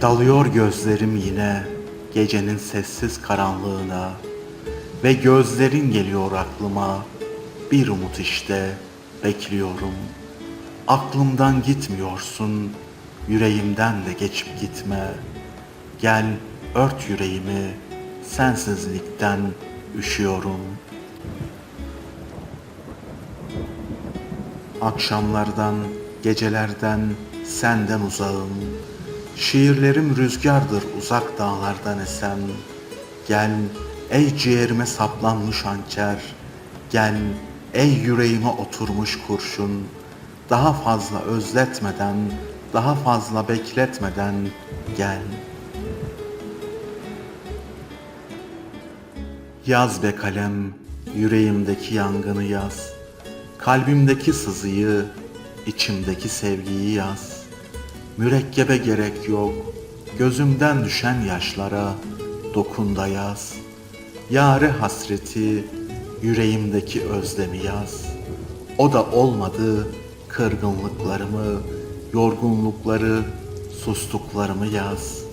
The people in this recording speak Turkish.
Dalıyor gözlerim yine gecenin sessiz karanlığına ve gözlerin geliyor aklıma bir umut işte bekliyorum. Aklımdan gitmiyorsun, yüreğimden de geçip gitme. Gel ört yüreğimi, sensizlikten üşüyorum. Akşamlardan, gecelerden, senden uzağım. Şiirlerim rüzgardır uzak dağlardan esen. Gel ey ciğerime saplanmış hançer. Gel ey yüreğime oturmuş kurşun. Daha fazla özletmeden, daha fazla bekletmeden gel. Yaz be kalem, yüreğimdeki yangını yaz. Kalbimdeki sızıyı, içimdeki sevgiyi yaz. Mürekkebe gerek yok, gözümden düşen yaşlara dokunda yaz. Yare hasreti, yüreğimdeki özlemi yaz. O da olmadı, kırgınlıklarımı, yorgunlukları, sustuklarımı yaz.